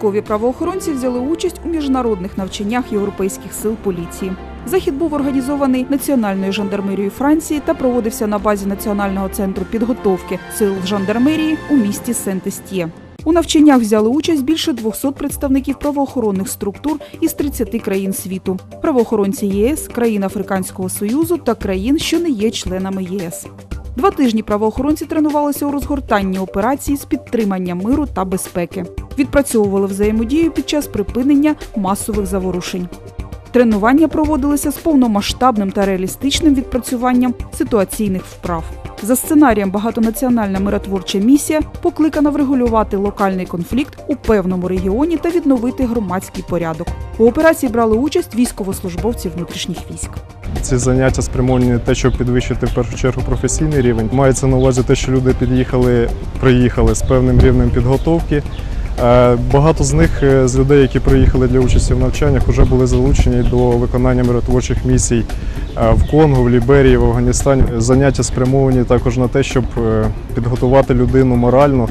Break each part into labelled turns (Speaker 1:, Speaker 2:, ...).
Speaker 1: Військові правоохоронці взяли участь у міжнародних навчаннях європейських сил поліції. Захід був організований Національною жандармерією Франції та проводився на базі Національного центру підготовки сил жандармерії у місті Сент-Естє. У навчаннях взяли участь більше 200 представників правоохоронних структур із 30 країн світу, правоохоронці ЄС, країн Африканського Союзу та країн, що не є членами ЄС. Два тижні правоохоронці тренувалися у розгортанні операцій з підтримання миру та безпеки. Відпрацьовували взаємодію під час припинення масових заворушень. Тренування проводилися з повномасштабним та реалістичним відпрацюванням ситуаційних вправ. За сценарієм, багатонаціональна миротворча місія покликана врегулювати локальний конфлікт у певному регіоні та відновити громадський порядок. У операції брали участь військовослужбовці внутрішніх військ.
Speaker 2: Ці заняття спрямовані те, щоб підвищити в першу чергу професійний рівень. Мається на увазі те, що люди під'їхали, приїхали з певним рівнем підготовки. Е, Багато з них е, з людей, які приїхали для участі в навчаннях, вже були залучені до виконання миротворчих місій е, в Конго, в Ліберії, в Афганістані. Заняття спрямовані також на те, щоб підготувати людину морально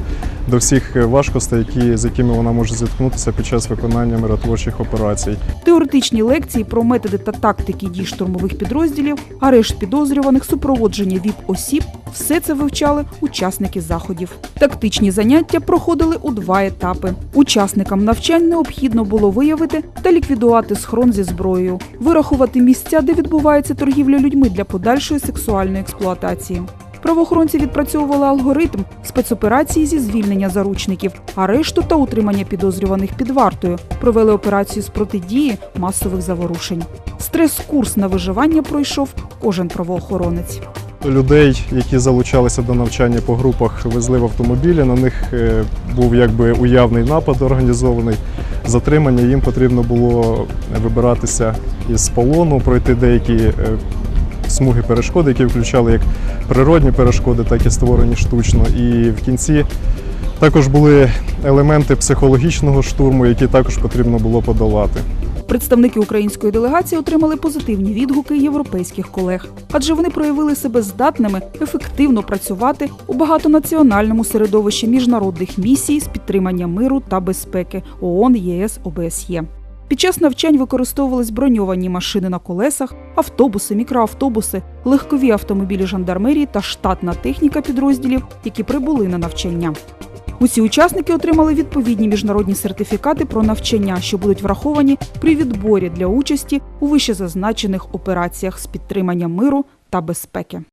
Speaker 2: до всіх е, важкостей, які, з якими вона може зіткнутися під час виконання миротворчих операцій.
Speaker 1: Теоретичні лекції про методи та тактики дій штурмових підрозділів, арешт підозрюваних, супроводження віп осіб все це вивчали учасники заходів. Тактичні заняття проходили у два етапи. Учасникам навчань необхідно було виявити та ліквідувати схрон зі зброєю, вирахувати місця, де відбувається торгівля людьми для подальшої сексуальної експлуатації. Правоохоронці відпрацьовували алгоритм спецоперації зі звільнення заручників, арешту та утримання підозрюваних під вартою. Провели операцію з протидії масових заворушень. Стрес-курс на виживання пройшов кожен правоохоронець.
Speaker 2: Людей, які залучалися до навчання по групах, везли в автомобілі. На них е, був якби уявний напад організований. Затримання їм потрібно було вибиратися із полону, пройти деякі е, смуги перешкод, які включали як природні перешкоди, так і створені штучно. І в кінці також були елементи психологічного штурму, які також потрібно було подолати.
Speaker 1: Представники української делегації отримали позитивні відгуки європейських колег, адже вони проявили себе здатними ефективно працювати у багатонаціональному середовищі міжнародних місій з підтримання миру та безпеки ООН, ЄС, ОБСЄ. Під час навчань використовувались броньовані машини на колесах, автобуси, мікроавтобуси, легкові автомобілі жандармерії та штатна техніка підрозділів, які прибули на навчання. Усі учасники отримали відповідні міжнародні сертифікати про навчання, що будуть враховані при відборі для участі у вищезазначених операціях з підтримання миру та безпеки.